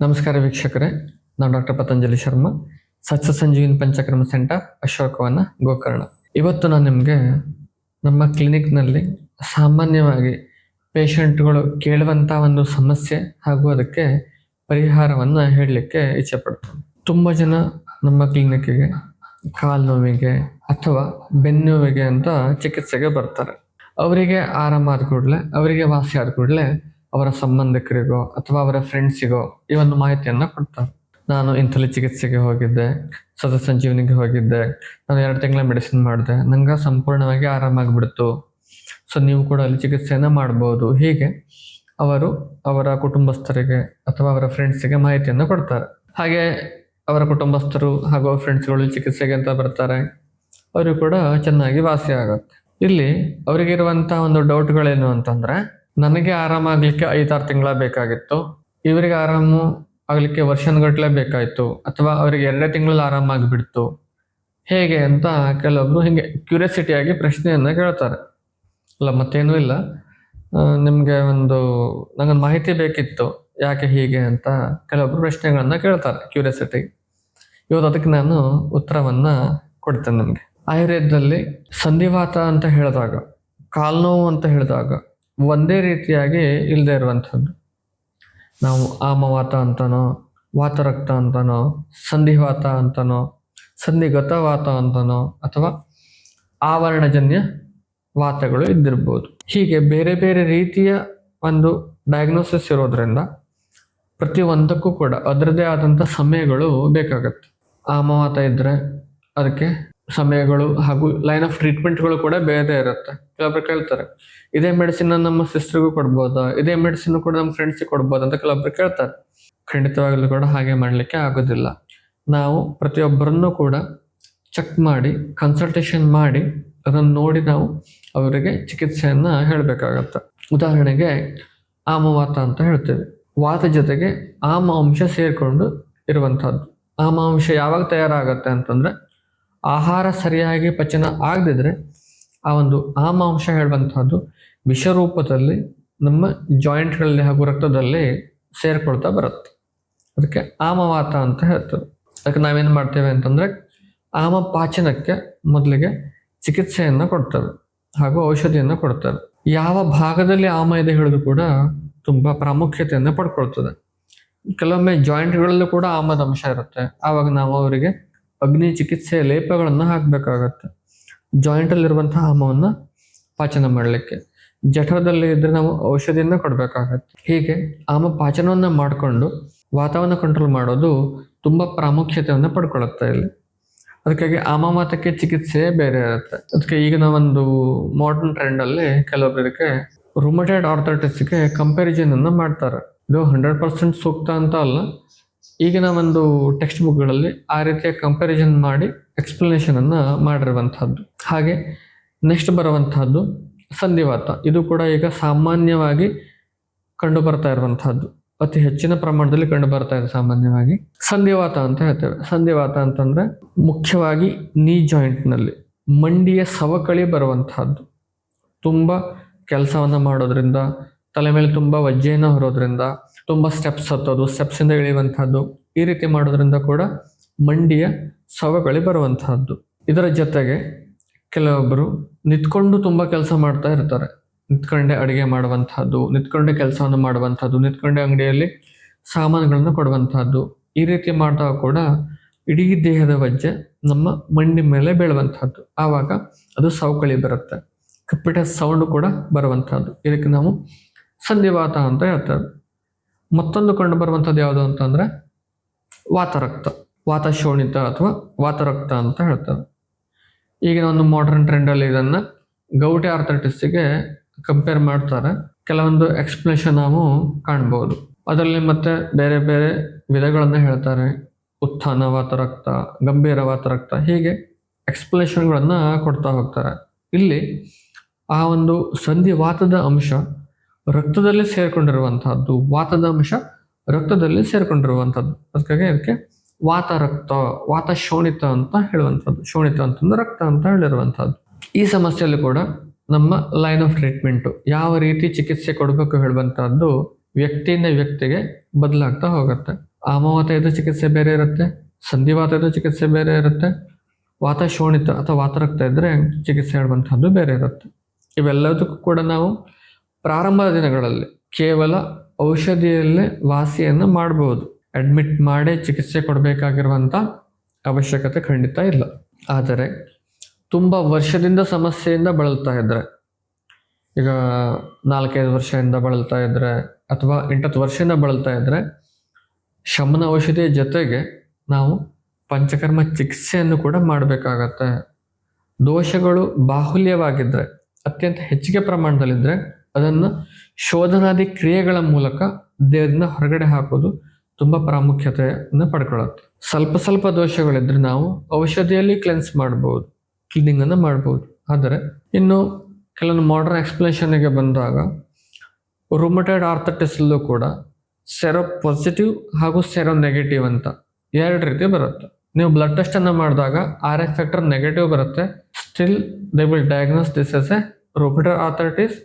ನಮಸ್ಕಾರ ವೀಕ್ಷಕರೇ, ನಾನು ಡಾಕ್ಟರ್ ಪತಂಜಲಿ ಶರ್ಮಾ ಸತ್ಯ ಸಂಜೀವಿನಿ ಪಂಚಕ್ರಮ ಸೆಂಟರ್ ಅಶೋಕವನ ಗೋಕರ್ಣ. ಇವತ್ತು ನಾನು ನಿಮಗೆ ನಮ್ಮ ಕ್ಲಿನಿಕ್ನಲ್ಲಿ ಸಾಮಾನ್ಯವಾಗಿ ಪೇಷಂಟ್ಗಳು ಕೇಳುವಂಥ ಒಂದು ಸಮಸ್ಯೆ ಹಾಗೂ ಅದಕ್ಕೆ ಪರಿಹಾರವನ್ನು ಹೇಳಲಿಕ್ಕೆ ಇಚ್ಛೆಪಡ್ತೀನಿ ತುಂಬ ಜನ ನಮ್ಮ ಕ್ಲಿನಿಕ್ಕಿಗೆ ಕಾಲು ನೋವಿಗೆ ಅಥವಾ ಬೆನ್ನು ನೋವಿಗೆ ಅಂತ ಚಿಕಿತ್ಸೆಗೆ ಬರ್ತಾರೆ. ಅವರಿಗೆ ಆರಾಮಾದ ಕೂಡಲೇ, ಅವರಿಗೆ ವಾಸಿ ಆದ ಕೂಡಲೇ ಅವರ ಸಂಬಂಧಿಕರಿಗೋ ಅಥವಾ ಅವರ ಫ್ರೆಂಡ್ಸಿಗೋ ಈ ಒಂದು ಮಾಹಿತಿಯನ್ನು ಕೊಡ್ತಾರೆ. ನಾನು ಇಂಥಲ್ಲಿ ಚಿಕಿತ್ಸೆಗೆ ಹೋಗಿದ್ದೆ ಸದ ಸಂಜೀವನಿಗೆ ಹೋಗಿದ್ದೆ, ನಾನು ಎರಡು ತಿಂಗಳ ಮೆಡಿಸಿನ್ ಮಾಡಿದೆ, ನಂಗೆ ಸಂಪೂರ್ಣವಾಗಿ ಆರಾಮಾಗಿಬಿಡ್ತು ಸೊ ನೀವು ಕೂಡ ಅಲ್ಲಿ ಚಿಕಿತ್ಸೆಯನ್ನು ಮಾಡ್ಬೋದು. ಹೀಗೆ ಅವರು ಅವರ ಕುಟುಂಬಸ್ಥರಿಗೆ ಅಥವಾ ಅವರ ಫ್ರೆಂಡ್ಸಿಗೆ ಮಾಹಿತಿಯನ್ನು ಕೊಡ್ತಾರೆ. ಹಾಗೆ ಅವರ ಕುಟುಂಬಸ್ಥರು ಹಾಗೂ ಫ್ರೆಂಡ್ಸ್ಗಳು ಚಿಕಿತ್ಸೆಗೆ ಅಂತ ಬರ್ತಾರೆ. ಅವರು ಕೂಡ ಚೆನ್ನಾಗಿ ವಾಸಿ ಆಗುತ್ತೆ. ಇಲ್ಲಿ ಅವರಿಗಿರುವಂಥ ಒಂದು ಡೌಟ್ಗಳೇನು ಅಂತಂದ್ರೆ ನನಗೆ ಆರಾಮಾಗಲಿಕ್ಕೆ ಐದಾರು ತಿಂಗಳ ಬೇಕಾಗಿತ್ತು. ಇವರಿಗೆ ಆರಾಮು ಆಗಲಿಕ್ಕೆ ವರ್ಷಗಟ್ಟಲೆ ಬೇಕಾಯಿತು. ಅಥವಾ ಅವರಿಗೆ ಎರಡೇ ತಿಂಗಳಲ್ಲಿ ಆರಾಮಾಗಿಬಿಡ್ತು ಹೇಗೆ ಅಂತ ಕೆಲವೊಬ್ರು ಹಿಂಗೆ ಕ್ಯೂರಿಯಾಸಿಟಿಯಾಗಿ ಪ್ರಶ್ನೆಯನ್ನು ಕೇಳ್ತಾರೆ. ಅಲ್ಲ, ಮತ್ತೇನೂ ಇಲ್ಲ. ನಿಮಗೆ ಒಂದು ನಂಗೊಂದು ಮಾಹಿತಿ ಬೇಕಿತ್ತು. ಯಾಕೆ ಹೀಗೆ ಅಂತ ಕೆಲವೊಬ್ರು ಪ್ರಶ್ನೆಗಳನ್ನು ಕೇಳ್ತಾರೆ ಕ್ಯೂರಿಯಾಸಿಟಿ ಇವತ್ತು ಅದಕ್ಕೆ ನಾನು ಉತ್ತರವನ್ನು ಕೊಡ್ತೇನೆ ನಿಮಗೆ. ಆಯುರ್ವೇದದಲ್ಲಿ ಸಂಧಿವಾತ ಅಂತ ಹೇಳಿದಾಗ, ಕಾಲ್ನೋವು ಅಂತ ಹೇಳಿದಾಗ ಒಂದೇ ರೀತಿಯಾಗಿ ಇಲ್ಲದೆ ಇರುವಂಥದ್ದು. ನಾವು ಆಮವಾತ ಅಂತನೋ, ವಾತರಕ್ತ ಅಂತನೋ, ಸಂಧಿವಾತ ಅಂತನೋ, ಸಂಧಿಗತವಾತ ಅಂತನೋ ಅಥವಾ ಆವರಣಜನ್ಯ ವಾತಗಳು ಇದ್ದಿರ್ಬೋದು. ಹೀಗೆ ಬೇರೆ ಬೇರೆ ರೀತಿಯ ಒಂದು ಡಯಾಗ್ನೋಸಿಸ್ ಇರೋದ್ರಿಂದ ಪ್ರತಿಯೊಂದಕ್ಕೂ ಕೂಡ ಅದರದೇ ಆದಂಥ ಸಮಯಗಳು ಬೇಕಾಗತ್ತೆ. ಆಮವಾತ ಇದ್ದರೆ ಅದಕ್ಕೆ ಸಮಯಗಳು ಹಾಗೂ ಲೈನ್ ಆಫ್ ಟ್ರೀಟ್ಮೆಂಟ್ಗಳು ಕೂಡ ಬೇರೆ ಇರುತ್ತೆ. ಕೆಲವೊಬ್ರು ಕೇಳ್ತಾರೆ, ಇದೇ ಮೆಡಿಸಿನ್ ನಮ್ಮ ಸಿಸ್ಟರ್ಗೂ ಕೊಡ್ಬೋದಾ? ಇದೇ ಮೆಡಿಸಿನ್ ಕೂಡ ನಮ್ಮ ಫ್ರೆಂಡ್ಸಿಗೆ ಕೊಡ್ಬೋದಾ ಅಂತ ಕೆಲವೊಬ್ರು ಕೇಳ್ತಾರೆ. ಖಂಡಿತವಾಗಲೂ ಕೂಡ ಹಾಗೆ ಮಾಡಲಿಕ್ಕೆ ಆಗೋದಿಲ್ಲ. ನಾವು ಪ್ರತಿಯೊಬ್ಬರನ್ನು ಕೂಡ ಚೆಕ್ ಮಾಡಿ ಕನ್ಸಲ್ಟೇಷನ್ ಮಾಡಿ, ಅದನ್ನು ನೋಡಿ ನಾವು ಅವರಿಗೆ ಚಿಕಿತ್ಸೆಯನ್ನು ಹೇಳಬೇಕಾಗತ್ತೆ. ಉದಾಹರಣೆಗೆ ಆಮವಾತ ಅಂತ ಹೇಳ್ತೇವೆ. ವಾತ ಜೊತೆಗೆ ಆಮ ಅಂಶ ಸೇರಿಕೊಂಡು ಇರುವಂಥದ್ದು ಆಮ ಅಂಶ ಯಾವಾಗ ತಯಾರಾಗತ್ತೆ ಅಂತಂದರೆ ಆಹಾರ ಸರಿಯಾಗಿ ಪಚನ ಆಗದಿದ್ರೆ ಆ ಒಂದು ಆಮ ಅಂಶ ಹೇಳುವಂಥದ್ದು ವಿಷರೂಪದಲ್ಲಿ ನಮ್ಮ ಜಾಯಿಂಟ್ಗಳಲ್ಲಿ ಹಾಗೂ ರಕ್ತದಲ್ಲಿ ಸೇರಿಕೊಳ್ತಾ ಬರುತ್ತೆ. ಅದಕ್ಕೆ ಆಮವಾತ ಅಂತ ಹೇಳ್ತದೆ ಅದಕ್ಕೆ ನಾವೇನು ಮಾಡ್ತೇವೆ ಅಂತಂದರೆ ಆಮ ಪಾಚನಕ್ಕೆ ಮೊದಲಿಗೆ ಚಿಕಿತ್ಸೆಯನ್ನು ಕೊಡ್ತೇವೆ ಹಾಗೂ ಔಷಧಿಯನ್ನು ಕೊಡ್ತೇವೆ. ಯಾವ ಭಾಗದಲ್ಲಿ ಆಮ ಇದೆ ಹೇಳಿದ್ರು ಕೂಡ ತುಂಬ ಪ್ರಾಮುಖ್ಯತೆಯನ್ನು ಪಡ್ಕೊಳ್ತದೆ. ಕೆಲವೊಮ್ಮೆ ಜಾಯಿಂಟ್ಗಳಲ್ಲೂ ಕೂಡ ಆಮದ ಅಂಶ ಇರುತ್ತೆ. ಆವಾಗ ನಾವು ಅವರಿಗೆ ಅಗ್ನಿ ಚಿಕಿತ್ಸೆಯ ಲೇಪಗಳನ್ನು ಹಾಕಬೇಕಾಗತ್ತೆ. ಜಾಯಿಂಟಲ್ಲಿರುವಂತಹ ಆಮವನ್ನು ಪಾಚನ ಮಾಡಲಿಕ್ಕೆ. ಜಠರದಲ್ಲಿ ಇದ್ರೆ ನಾವು ಔಷಧಿಯನ್ನು ಕೊಡಬೇಕಾಗತ್ತೆ. ಹೀಗೆ ಆಮ ಪಾಚನವನ್ನು ಮಾಡಿಕೊಂಡು ವಾತಾವರಣ ಕಂಟ್ರೋಲ್ ಮಾಡೋದು ತುಂಬ ಪ್ರಾಮುಖ್ಯತೆಯನ್ನು ಪಡ್ಕೊಳತ್ತೆ ಇಲ್ಲಿ. ಅದಕ್ಕಾಗಿ ಆಮ ಮಾತಕ್ಕೆ ಚಿಕಿತ್ಸೆ ಬೇರೆ ಇರುತ್ತೆ. ಅದಕ್ಕೆ ಈಗಿನ ಒಂದು ಮಾಡರ್ನ್ ಟ್ರೆಂಡಲ್ಲಿ ಕೆಲವೊಬ್ಬರಿಗೆ ರುಮಟೈಡ್ ಆರ್ಥರೈಟಿಸ್ಗೆ ಕಂಪ್ಯಾರಿಸನ್ ಅನ್ನು ಮಾಡ್ತಾರೆ. ಇದು ಹಂಡ್ರೆಡ್ ಪರ್ಸೆಂಟ್ ಸೂಕ್ತ ಅಂತ ಅಲ್ಲ. ಈಗಿನ ಒಂದು ಟೆಕ್ಸ್ಟ್ ಬುಕ್ಗಳಲ್ಲಿ ಆ ರೀತಿಯ ಕಂಪ್ಯಾರಿಸನ್ ಮಾಡಿ ಎಕ್ಸ್ಪ್ಲನೇಷನ್ ಅನ್ನು ಮಾಡಿರುವಂತಹದ್ದು. ಹಾಗೆ ನೆಕ್ಸ್ಟ್ ಬರುವಂತಹದ್ದು ಸಂಧಿವಾತ. ಇದು ಕೂಡ ಈಗ ಸಾಮಾನ್ಯವಾಗಿ ಕಂಡು ಬರ್ತಾ ಇರುವಂತಹದ್ದು. ಅತಿ ಹೆಚ್ಚಿನ ಪ್ರಮಾಣದಲ್ಲಿ ಕಂಡು ಬರ್ತಾ ಇದೆ ಸಾಮಾನ್ಯವಾಗಿ. ಸಂಧಿವಾತ ಅಂತ ಹೇಳ್ತೇವೆ. ಸಂಧಿವಾತ ಅಂತಂದ್ರೆ ಮುಖ್ಯವಾಗಿ ನೀ ಜಾಯಿಂಟ್ನಲ್ಲಿ ಮಂಡಿಯ ಸವಕಳಿ ಬರುವಂತಹದ್ದು. ತುಂಬ ಕೆಲಸವನ್ನು ಮಾಡೋದ್ರಿಂದ ತಲೆ ಮೇಲೆ ತುಂಬ ವಜ್ಜೆಯನ್ನು ಹೊರೋದ್ರಿಂದ ತುಂಬ ಸ್ಟೆಪ್ಸ್ ಹತ್ತೋದು ಸ್ಟೆಪ್ಸಿಂದ ಇಳಿಯುವಂಥದ್ದು ಈ ರೀತಿ ಮಾಡೋದ್ರಿಂದ ಕೂಡ ಮಂಡಿಯ ಸವಕಳಿ ಬರುವಂತಹದ್ದು. ಇದರ ಜೊತೆಗೆ ಕೆಲವೊಬ್ಬರು ನಿಂತ್ಕೊಂಡು ತುಂಬ ಕೆಲಸ ಮಾಡ್ತಾ ಇರ್ತಾರೆ. ನಿಂತ್ಕೊಂಡೆ ಅಡುಗೆ ಮಾಡುವಂಥದ್ದು ನಿಂತ್ಕೊಂಡೆ ಕೆಲಸವನ್ನು ಮಾಡುವಂಥದ್ದು ನಿಂತ್ಕೊಂಡೆ ಅಂಗಡಿಯಲ್ಲಿ ಸಾಮಾನುಗಳನ್ನು ಕೊಡುವಂಥದ್ದು ಈ ರೀತಿ ಮಾಡ್ತಾ ಕೂಡ ಇಡೀ ದೇಹದ ವಜ್ಜೆ ನಮ್ಮ ಮಂಡಿ ಮೇಲೆ ಬೀಳುವಂಥದ್ದು ಆವಾಗ ಅದು ಸವಕಳಿ ಬರುತ್ತೆ. ಕಪ್ಪಿಟ ಸೌಂಡ್ ಕೂಡ ಬರುವಂಥದ್ದು ಇದಕ್ಕೆ ನಾವು ಸಂಧಿವಾತ ಅಂತ ಹೇಳ್ತಾರೆ. ಮತ್ತೊಂದು ಕಂಡು ಬರುವಂಥದ್ದು ಯಾವುದು ಅಂತಂದ್ರೆ ವಾತರಕ್ತ ವಾತ ಶೋಣಿತ ಅಥವಾ ವಾತರಕ್ತ ಅಂತ ಹೇಳ್ತಾರೆ. ಈಗಿನ ಒಂದು ಮಾಡರ್ನ್ ಟ್ರೆಂಡಲ್ಲಿ ಇದನ್ನು ಗೌಟೆ ಆರ್ಥರೈಟಿಸ್ಗೆ ಕಂಪೇರ್ ಮಾಡ್ತಾರೆ. ಕೆಲವೊಂದು ಎಕ್ಸ್ಪ್ಲನೇಷನ್ ನಾವು ಕಾಣ್ಬೋದು. ಅದರಲ್ಲಿ ಮತ್ತೆ ಬೇರೆ ಬೇರೆ ವಿಧಗಳನ್ನು ಹೇಳ್ತಾರೆ. ಉತ್ಥಾನ ವಾತರಕ್ತ, ಗಂಭೀರ ವಾತರಕ್ತ ಹೀಗೆ ಎಕ್ಸ್ಪ್ಲನೇಷನ್ಗಳನ್ನು ಕೊಡ್ತಾ ಹೋಗ್ತಾರೆ. ಇಲ್ಲಿ ಆ ಒಂದು ಸಂಧಿವಾತದ ಅಂಶ ರಕ್ತದಲ್ಲಿ ಸೇರ್ಕೊಂಡಿರುವಂತಹದ್ದು ವಾತದ ಅಂಶ ರಕ್ತದಲ್ಲಿ ಸೇರಿಕೊಂಡಿರುವಂಥದ್ದು ಅದಕ್ಕಾಗಿ ಅದಕ್ಕೆ ವಾತ ರಕ್ತ, ವಾತ ಶೋಣಿತ ಅಂತ ಹೇಳುವಂಥದ್ದು ಶೋಣಿತ ಅಂತಂದ್ರೆ ರಕ್ತ ಅಂತ ಹೇಳಿರುವಂಥದ್ದು ಈ ಸಮಸ್ಯೆಯಲ್ಲಿ ಕೂಡ ನಮ್ಮ ಲೈನ್ ಆಫ್ ಟ್ರೀಟ್ಮೆಂಟು ಯಾವ ರೀತಿ ಚಿಕಿತ್ಸೆ ಕೊಡಬೇಕು ಹೇಳುವಂಥದ್ದು ವ್ಯಕ್ತಿಯಿಂದ ವ್ಯಕ್ತಿಗೆ ಬದಲಾಗ್ತಾ ಹೋಗುತ್ತೆ. ಆಮವಾತಯದ ಚಿಕಿತ್ಸೆ ಬೇರೆ ಇರುತ್ತೆ ಸಂಧಿವಾತದ ಚಿಕಿತ್ಸೆ ಬೇರೆ ಇರುತ್ತೆ, ವಾತ ಶೋಣಿತ ಅಥವಾ ವಾತರಕ್ತ ಇದ್ದರೆ ಚಿಕಿತ್ಸೆ ಹೇಳುವಂಥದ್ದು ಬೇರೆ ಇರುತ್ತೆ. ಇವೆಲ್ಲದಕ್ಕೂ ಕೂಡ ನಾವು ಪ್ರಾರಂಭದ ದಿನಗಳಲ್ಲಿ ಕೇವಲ ಔಷಧಿಯಲ್ಲೇ ವಾಸಿಯನ್ನು ಮಾಡಬಹುದು ಅಡ್ಮಿಟ್ ಮಾಡೇ ಚಿಕಿತ್ಸೆ ಕೊಡಬೇಕಾಗಿರುವಂಥ ಅವಶ್ಯಕತೆ ಖಂಡಿತ ಇಲ್ಲ. ಆದರೆ ತುಂಬ ವರ್ಷದಿಂದ ಸಮಸ್ಯೆಯಿಂದ ಬಳಲ್ತಾ ಇದ್ದರೆ ಈಗ ನಾಲ್ಕೈದು ವರ್ಷದಿಂದ ಬಳಲ್ತಾ ಇದ್ದರೆ ಅಥವಾ ಎಂಟತ್ತು ವರ್ಷದಿಂದ ಬಳಲ್ತಾ ಇದ್ದರೆ ಶಮನ ಔಷಧಿಯ ಜೊತೆಗೆ ನಾವು ಪಂಚಕರ್ಮ ಚಿಕಿತ್ಸೆಯನ್ನು ಕೂಡ ಮಾಡಬೇಕಾಗತ್ತೆ. ದೋಷಗಳು ಬಾಹುಲ್ಯವಾಗಿದ್ದರೆ ಅತ್ಯಂತ ಹೆಚ್ಚಿಗೆ ಪ್ರಮಾಣದಲ್ಲಿದ್ದರೆ ಅದನ್ನು ಶೋಧನಾದಿ ಕ್ರಿಯೆಗಳ ಮೂಲಕ ದೇಹದಿಂದ ಹೊರಗಡೆ ಹಾಕೋದು ತುಂಬ ಪ್ರಾಮುಖ್ಯತೆಯನ್ನು ಪಡ್ಕೊಳ್ಳುತ್ತೆ ಸ್ವಲ್ಪ ಸ್ವಲ್ಪ ದೋಷಗಳಿದ್ರೆ ನಾವು ಔಷಧಿಯಲ್ಲಿ ಕ್ಲೆನ್ಸ್ ಮಾಡ್ಬೋದು ಕ್ಲೀನಿಂಗ್ ಅನ್ನು ಮಾಡ್ಬೋದು. ಆದರೆ ಇನ್ನು ಕೆಲವೊಂದು ಮಾಡರ್ನ್ ಎಕ್ಸ್ಪ್ಲನೇಷನ್ಗೆ ಬಂದಾಗ ರೂಮಟೈಡ್ ಆರ್ಥಟಿಸಲ್ಲೂ ಕೂಡ ಸೆರೋ ಪಾಸಿಟಿವ್ ಹಾಗೂ ಸೆರೋ ನೆಗೆಟಿವ್ ಅಂತ ಎರಡು ರೀತಿ ಬರುತ್ತೆ. ನೀವು ಬ್ಲಡ್ ಟೆಸ್ಟನ್ನು ಮಾಡಿದಾಗ ಆರ್ ಎಫ್ ಫ್ಯಾಕ್ಟರ್ ನೆಗೆಟಿವ್ ಬರುತ್ತೆ. Still they will diagnose this as a rheumatoid arthritis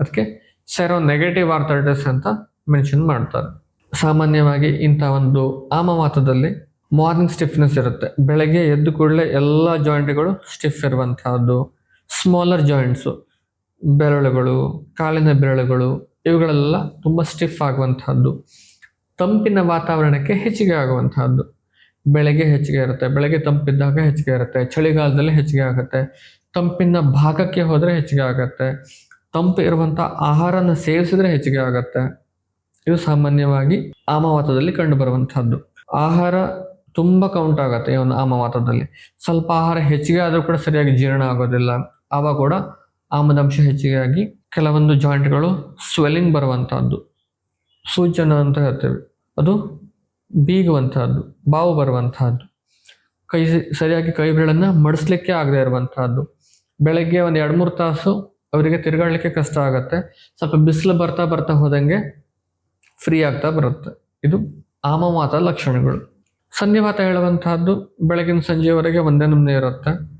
ಅದಕ್ಕೆ ಸೆರೋ ನೆಗೆಟಿವ್ ಆರ್ಥೈಟಿಸ್ ಅಂತ ಮೆನ್ಷನ್ ಮಾಡ್ತಾರೆ. ಸಾಮಾನ್ಯವಾಗಿ ಇಂಥ ಒಂದು ಆಮವಾತದಲ್ಲಿ ಮಾರ್ನಿಂಗ್ ಸ್ಟಿಫ್ನೆಸ್ ಇರುತ್ತೆ. ಬೆಳಗ್ಗೆ ಎದ್ದು ಕೂಡಲೇ ಎಲ್ಲ ಜಾಯಿಂಟ್ಗಳು ಸ್ಟಿಫ್ ಇರುವಂತಹದ್ದು ಸ್ಮಾಲರ್ ಜಾಯಿಂಟ್ಸು ಬೆರಳುಗಳು, ಕಾಲಿನ ಬೆರಳುಗಳು, ಇವುಗಳೆಲ್ಲ ತುಂಬ ಸ್ಟಿಫ್ ಆಗುವಂತಹದ್ದು. ತಂಪಿನ ವಾತಾವರಣಕ್ಕೆ ಹೆಚ್ಚಿಗೆ ಆಗುವಂತಹದ್ದು. ಬೆಳಗ್ಗೆ ಹೆಚ್ಚಿಗೆ ಇರುತ್ತೆ. ಬೆಳಗ್ಗೆ ತಂಪಿದ್ದಾಗ ಹೆಚ್ಚಿಗೆ ಇರುತ್ತೆ. ಚಳಿಗಾಲದಲ್ಲಿ ಹೆಚ್ಚಿಗೆ ಆಗುತ್ತೆ. ತಂಪಿನ ಭಾಗಕ್ಕೆ ಹೋದರೆ ಹೆಚ್ಚಿಗೆ ಆಗುತ್ತೆ. ತಂಪು ಇರುವಂಥ ಆಹಾರನ ಸೇವಿಸಿದ್ರೆ ಹೆಚ್ಚಿಗೆ ಆಗುತ್ತೆ. ಇದು ಸಾಮಾನ್ಯವಾಗಿ ಆಮವಾತದಲ್ಲಿ ಕಂಡುಬರುವಂತಹದ್ದು. ಆಹಾರ ತುಂಬ ಕೌಂಟ್ ಆಗುತ್ತೆ ಈ ಒಂದು ಆಮವಾತದಲ್ಲಿ. ಸ್ವಲ್ಪ ಆಹಾರ ಹೆಚ್ಚಿಗೆ ಆದರೂ ಕೂಡ ಸರಿಯಾಗಿ ಜೀರ್ಣ ಆಗೋದಿಲ್ಲ. ಆವಾಗ ಕೂಡ ಆಮದಂಶ ಹೆಚ್ಚಿಗೆ ಆಗಿ ಕೆಲವೊಂದು ಜಾಯಿಂಟ್ಗಳು ಸ್ವೆಲ್ಲಿಂಗ್ ಬರುವಂತಹದ್ದು. ಸೂಚನ ಅಂತ ಹೇಳ್ತೇವೆ. ಅದು ಬೀಗುವಂತಹದ್ದು, ಬಾವು ಬರುವಂತಹದ್ದು. ಕೈ ಸರಿಯಾಗಿ ಕೈ ಬೆರಳನ್ನು ಮಡಿಸ್ಲಿಕ್ಕೆ ಆಗದೆ ಇರುವಂತಹದ್ದು. ಬೆಳಗ್ಗೆ ಒಂದು ಎರಡು ಮೂರು ತಾಸು ಅವರಿಗೆ ತಿರುಗಾಡಲಿಕ್ಕೆ ಕಷ್ಟ ಆಗುತ್ತೆ. ಸ್ವಲ್ಪ ಬಿಸಿಲು ಬರ್ತಾ ಬರ್ತಾ ಹೋದಂಗೆ ಫ್ರೀ ಆಗ್ತಾ ಬರುತ್ತೆ. ಇದು ಆಮವಾತ ಲಕ್ಷಣಗಳು. ಸಂಧಿವಾತ ಹೇಳುವಂತಹದ್ದು ಬೆಳಗಿನ ಸಂಜೆವರೆಗೆ ಒಂದೇ ನಮೂನೆ ಇರುತ್ತೆ.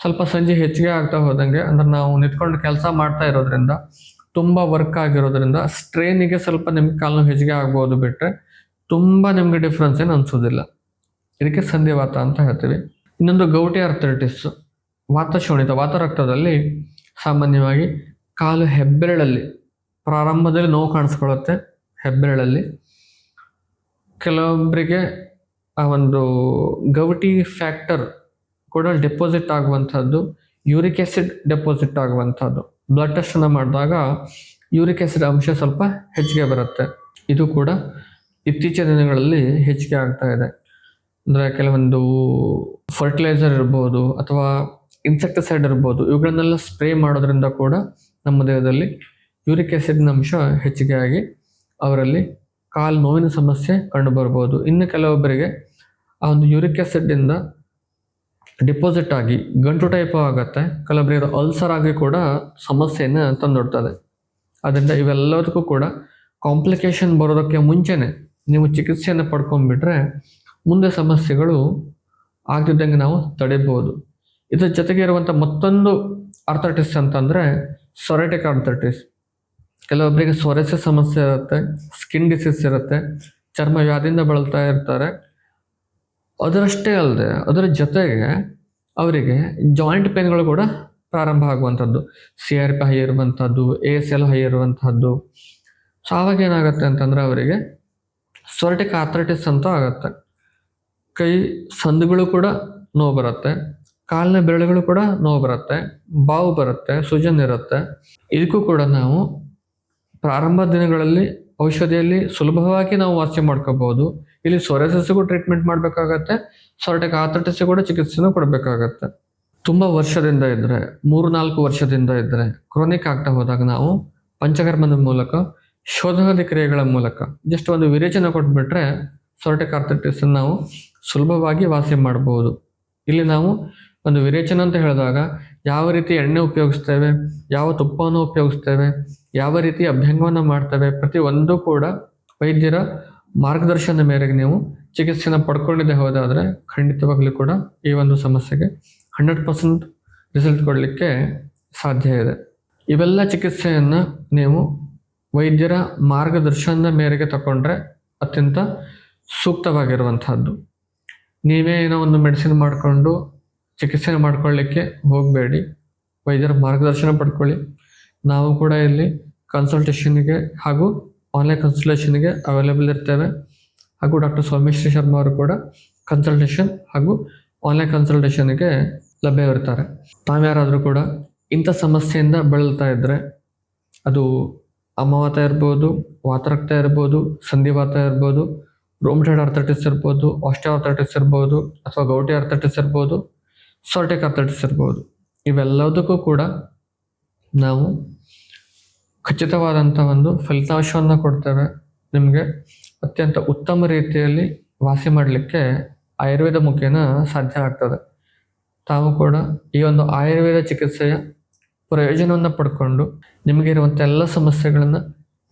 ಸ್ವಲ್ಪ ಸಂಜೆ ಹೆಚ್ಚಿಗೆ ಆಗ್ತಾ ಹೋದಂಗೆ, ಅಂದ್ರೆ ನಾವು ನಿಂತ್ಕೊಂಡು ಕೆಲಸ ಮಾಡ್ತಾ ಇರೋದ್ರಿಂದ, ತುಂಬ ವರ್ಕ್ ಆಗಿರೋದ್ರಿಂದ ಸ್ಟ್ರೈನಿಗೆ ಸ್ವಲ್ಪ ನಿಮ್ಗೆ ಕಾಲು ಹೆಚ್ಚಿಗೆ ಆಗ್ಬೋದು ಬಿಟ್ಟರೆ ತುಂಬ ನಿಮಗೆ ಡಿಫ್ರೆನ್ಸ್ ಏನು ಅನಿಸೋದಿಲ್ಲ. ಇದಕ್ಕೆ ಸಂಧಿವಾತ ಅಂತ ಹೇಳ್ತೀವಿ. ಇನ್ನೊಂದು ಗೌಟಿ ಶೋಣಿತ ವಾತ ವಾತರಕ್ತದಲ್ಲಿ ಸಾಮಾನ್ಯವಾಗಿ ಕಾಲು ಹೆಬ್ಬೆರಳಲ್ಲಿ, ಪ್ರಾರಂಭದಲ್ಲಿ ನೋವು ಕಾಣಿಸ್ಕೊಳ್ಳುತ್ತೆ ಹೆಬ್ಬೆರಳಲ್ಲಿ. ಕೆಲವೊಬ್ಬರಿಗೆ ಆ ಒಂದು ಗೌಟಿ ಫ್ಯಾಕ್ಟರ್ ಕೂಡ ಡೆಪಾಸಿಟ್ ಆಗುವಂಥದ್ದು, ಯೂರಿಕ್ ಆ್ಯಸಿಡ್ ಡೆಪಾಸಿಟ್ ಆಗುವಂಥದ್ದು. ಬ್ಲಡ್ ಟೆಸ್ಟನ್ನು ಮಾಡಿದಾಗ ಯೂರಿಕ್ ಆ್ಯಸಿಡ್ ಅಂಶ ಸ್ವಲ್ಪ ಹೆಚ್ಚಿಗೆ ಬರುತ್ತೆ. ಇದು ಕೂಡ ಇತ್ತೀಚಿನ ದಿನಗಳಲ್ಲಿ ಹೆಚ್ಚಿಗೆ ಆಗ್ತಾ ಇದೆ. ಅಂದರೆ ಕೆಲವೊಂದು ಫರ್ಟಿಲೈಸರ್ ಇರ್ಬೋದು ಅಥವಾ ಇನ್ಸೆಕ್ಟಿಸೈಡ್ ಇರ್ಬೋದು. ಇವುಗಳನ್ನೆಲ್ಲ ಸ್ಪ್ರೇ ಮಾಡೋದ್ರಿಂದ ಕೂಡ ನಮ್ಮ ದೇಹದಲ್ಲಿ ಯೂರಿಕ್ ಆ್ಯಸಿಡ್ನ ಅಂಶ ಹೆಚ್ಚಿಗೆ ಆಗಿ ಅವರಲ್ಲಿ ಕಾಲು ನೋವಿನ ಸಮಸ್ಯೆ ಕಂಡುಬರ್ಬೋದು ಇನ್ನು ಕೆಲವೊಬ್ಬರಿಗೆ ಆ ಒಂದು ಯೂರಿಕ್ ಆ್ಯಸಿಡ್ಡಿಂದ ಡಿಪಾಸಿಟ್ ಆಗಿ ಗಂಟು ಟೈಪ್ ಆಗುತ್ತೆ. ಕೆಲವೊಬ್ಬರಿಗೆ ಅಲ್ಸರ್ ಆಗಿ ಕೂಡ ಸಮಸ್ಯೆಯನ್ನು ತಂದೊಡ್ತದೆ. ಅದರಿಂದ ಇವೆಲ್ಲದಕ್ಕೂ ಕೂಡ ಕಾಂಪ್ಲಿಕೇಶನ್ ಬರೋದಕ್ಕೆ ಮುಂಚೆನೇ ನೀವು ಚಿಕಿತ್ಸೆಯನ್ನು ಪಡ್ಕೊಂಡ್ಬಿಟ್ರೆ ಮುಂದೆ ಸಮಸ್ಯೆಗಳು ಆಗ್ತಿದ್ದಂಗೆ ನಾವು ತಡಿಬೋದು. ಇದ್ರ ಜೊತೆಗೆ ಇರುವಂಥ ಮತ್ತೊಂದು ಆರ್ಥರ್ಟಿಸ್ ಅಂತಂದರೆ ಸೊರೆಟಿಕ್ ಆರ್ಥರ್ಟಿಸ್ ಕೆಲವೊಬ್ಬರಿಗೆ ಸೊರೆಸೆ ಸಮಸ್ಯೆ ಇರುತ್ತೆ ಸ್ಕಿನ್ ಡಿಸೀಸ್ ಇರುತ್ತೆ, ಚರ್ಮ ವ್ಯಾಧಿಯಿಂದ ಬಳಲ್ತಾ ಇರ್ತಾರೆ. ಅದರಷ್ಟೇ ಅಲ್ಲದೆ ಅದರ ಜೊತೆಗೆ ಅವರಿಗೆ ಜಾಯಿಂಟ್ ಪೇನ್ಗಳು ಕೂಡ ಪ್ರಾರಂಭ ಆಗುವಂಥದ್ದು. ಸಿ ಆರ್ ಪಿ ಹೈ ಇರುವಂಥದ್ದು ಎ ಎಸ್ ಎಲ್ ಹೈ ಇರುವಂಥದ್ದು. ಸೊ ಆವಾಗ ಏನಾಗುತ್ತೆ ಅಂತಂದರೆ ಅವರಿಗೆ ಸೊರಟಿಕ್ ಆರ್ಥ್ರೈಟಿಸ್ ಅಂತ ಆಗುತ್ತೆ. ಕೈ ಸಂದುಗಳು ಕೂಡ ನೋವು ಬರುತ್ತೆ. ಕಾಲಿನ ಬೆರಳುಗಳು ಕೂಡ ನೋವು ಬರುತ್ತೆ, ಬಾವು ಬರುತ್ತೆ, ಸುಜನ್ ಇರುತ್ತೆ. ಇದಕ್ಕೂ ಕೂಡ ನಾವು ಪ್ರಾರಂಭ ದಿನಗಳಲ್ಲಿ ಔಷಧಿಯಲ್ಲಿ ಸುಲಭವಾಗಿ ನಾವು ವಾಸಿ ಮಾಡ್ಕೋಬಹುದು ಇಲ್ಲಿ ಸೊರೆಸಸ್ಸಿಗೂ ಟ್ರೀಟ್ಮೆಂಟ್ ಮಾಡಬೇಕಾಗತ್ತೆ ಸೊರಟೆ ಕಾತಟಿಸಿ ಕೂಡ ಚಿಕಿತ್ಸೆನೂ ಕೊಡಬೇಕಾಗತ್ತೆ. ತುಂಬ ವರ್ಷದಿಂದ ಇದ್ದರೆ ಮೂರು ನಾಲ್ಕು ವರ್ಷದಿಂದ ಇದ್ದರೆ ಕ್ರೋನಿಕ್ ಆಗ್ತಾ ಹೋದಾಗ ನಾವು ಪಂಚಕರ್ಮದ ಮೂಲಕ ಶೋಧನಾದಿ ಕ್ರಿಯೆಗಳ ಮೂಲಕ ಜಸ್ಟ್ ಒಂದು ವಿರೇಚನ ಕೊಟ್ಬಿಟ್ರೆ ಸೊರಟೆ ಆರ್ಥೈಟಿಸ್ ನಾವು ಸುಲಭವಾಗಿ ವಾಸಿ ಮಾಡಬಹುದು ಇಲ್ಲಿ ನಾವು ಒಂದು ವಿರೇಚನ ಅಂತ ಹೇಳಿದಾಗ ಯಾವ ರೀತಿ ಎಣ್ಣೆ ಉಪಯೋಗಿಸ್ತೇವೆ, ಯಾವ ತುಪ್ಪವನ್ನು ಉಪಯೋಗಿಸ್ತೇವೆ, ಯಾವ ರೀತಿ ಅಭ್ಯಂಗವನ್ನು ಮಾಡ್ತೇವೆ ಪ್ರತಿ ಒಂದು ಕೂಡ ವೈದ್ಯರ ಮಾರ್ಗದರ್ಶನದ ಮೇರೆಗೆ ನೀವು ಚಿಕಿತ್ಸೆನ ಪಡ್ಕೊಂಡಿದ್ದೆ ಹೋದಾದರೆ ಖಂಡಿತವಾಗಲೂ ಕೂಡ ಈ ಒಂದು ಸಮಸ್ಯೆಗೆ ಹಂಡ್ರೆಡ್ ಪರ್ಸೆಂಟ್ ರಿಸಲ್ಟ್ ಕೊಡಲಿಕ್ಕೆ ಸಾಧ್ಯ ಇದೆ. ಇವೆಲ್ಲ ಚಿಕಿತ್ಸೆಯನ್ನು ನೀವು ವೈದ್ಯರ ಮಾರ್ಗದರ್ಶನದ ಮೇರೆಗೆ ತಗೊಂಡ್ರೆ ಅತ್ಯಂತ ಸೂಕ್ತವಾಗಿರುವಂತಹದ್ದು. ನೀವೇ ಏನೋ ಒಂದು ಮೆಡಿಸಿನ್ ಮಾಡಿಕೊಂಡು ಚಿಕಿತ್ಸೆ ಮಾಡ್ಕೊಳ್ಳಿಕ್ಕೆ ಹೋಗಬೇಡಿ. ವೈದ್ಯರ ಮಾರ್ಗದರ್ಶನ ಪಡ್ಕೊಳ್ಳಿ. ನಾವು ಕೂಡ ಇಲ್ಲಿ ಕನ್ಸಲ್ಟೇಷನ್ಗೆ ಹಾಗೂ ಆನ್ಲೈನ್ ಕನ್ಸಲ್ಟೇಷನ್ಗೆ ಅವೈಲೇಬಲ್ ಇರ್ತೇವೆ. ಹಾಗೂ ಡಾಕ್ಟರ್ ಸೋಮೇಶ್ವರಿ ಶರ್ಮಾ ಅವರು ಕೂಡ ಕನ್ಸಲ್ಟೇಷನ್ ಹಾಗೂ ಆನ್ಲೈನ್ ಕನ್ಸಲ್ಟೇಷನ್ಗೆ ಲಭ್ಯವಿರ್ತಾರೆ. ತಾವ್ಯಾರಾದರೂ ಕೂಡ ಇಂಥ ಸಮಸ್ಯೆಯಿಂದ ಬಳಲ್ತಾ ಇದ್ದರೆ ಅದು ಅಮಾವಾತ ಇರ್ಬೋದು, ವಾತರಕ್ತ ಇರ್ಬೋದು ಸಂಧಿವಾತ ಇರ್ಬೋದು ರೋಮ್ಟೆಡ್ ಆರ್ಥೈಟಿಸ್ ಇರ್ಬೋದು ಆಸ್ಟೆ ಆರ್ಥೈಟಿಸ್ ಇರ್ಬೋದು ಅಥವಾ ಗೌಟಿ ಆರ್ಥೈಟಿಸ್ ಇರ್ಬೋದು ಸೊರ್ಟಿಕ್ ಅಥ್ಲೆಟಿಕ್ಸ್ ಇರ್ಬೋದು. ಇವೆಲ್ಲದಕ್ಕೂ ಕೂಡ ನಾವು ಖಚಿತವಾದಂಥ ಒಂದು ಫಲಿತಾಂಶವನ್ನು ಕೊಡ್ತೇವೆ. ನಿಮಗೆ ಅತ್ಯಂತ ಉತ್ತಮ ರೀತಿಯಲ್ಲಿ ವಾಸಿ ಮಾಡಲಿಕ್ಕೆ ಆಯುರ್ವೇದ ಮುಖೇನ ಸಾಧ್ಯ ಆಗ್ತದೆ. ತಾವು ಕೂಡ ಈ ಒಂದು ಆಯುರ್ವೇದ ಚಿಕಿತ್ಸೆಯ ಪ್ರಯೋಜನವನ್ನು ಪಡ್ಕೊಂಡು ನಿಮಗೆ ಇರುವಂಥ ಎಲ್ಲ ಸಮಸ್ಯೆಗಳನ್ನು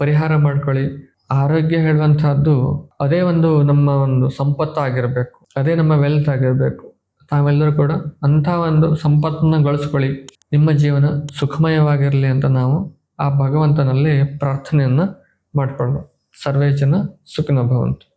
ಪರಿಹಾರ ಮಾಡ್ಕೊಳ್ಳಿ. ಆರೋಗ್ಯ ಹೇಳುವಂತಹದ್ದು ಅದೇ ಒಂದು ನಮ್ಮ ಒಂದು ಸಂಪತ್ತು ಆಗಿರಬೇಕು. ಅದೇ ನಮ್ಮ ವೆಲ್ತ್ ಆಗಿರಬೇಕು. ತಾವೆಲ್ಲರೂ ಕೂಡ ಅಂಥ ಒಂದು ಸಂಪತ್ತನ್ನು ಗಳಿಸ್ಕೊಳ್ಳಿ. ನಿಮ್ಮ ಜೀವನ ಸುಖಮಯವಾಗಿರಲಿ ಅಂತ ನಾವು ಆ ಭಗವಂತನಲ್ಲಿ ಪ್ರಾರ್ಥನೆಯನ್ನು ಮಾಡಿಕೊಳ್ಳೋಣ ಸರ್ವೇ ಜನ ಸುಖಿನ ಭವಂತು.